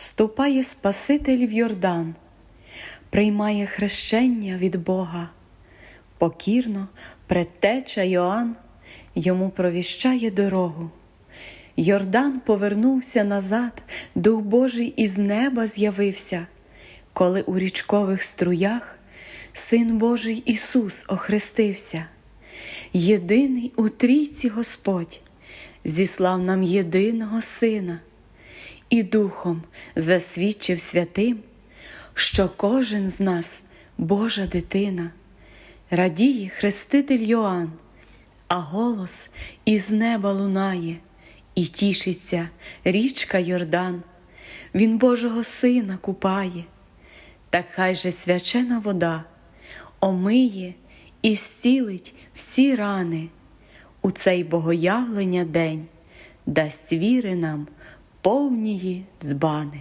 Ступає Спаситель в Йордан, приймає хрещення від Бога, покірно предтеча Йоанн йому провіщає дорогу. Йордан повернувся назад, Дух Божий із неба з'явився, коли у річкових струях Син Божий Ісус охрестився. Єдиний у трійці Господь зіслав нам єдиного Сина і Духом засвідчив святим, що кожен з нас Божа дитина, радіє хреститель Йоанн, а голос із неба лунає, і тішиться річка Йордан, Він Божого Сина купає, так хай же свячена вода омиє і зцілить всі рани. У цей богоявлення день, дасть віри нам повнії дзбани.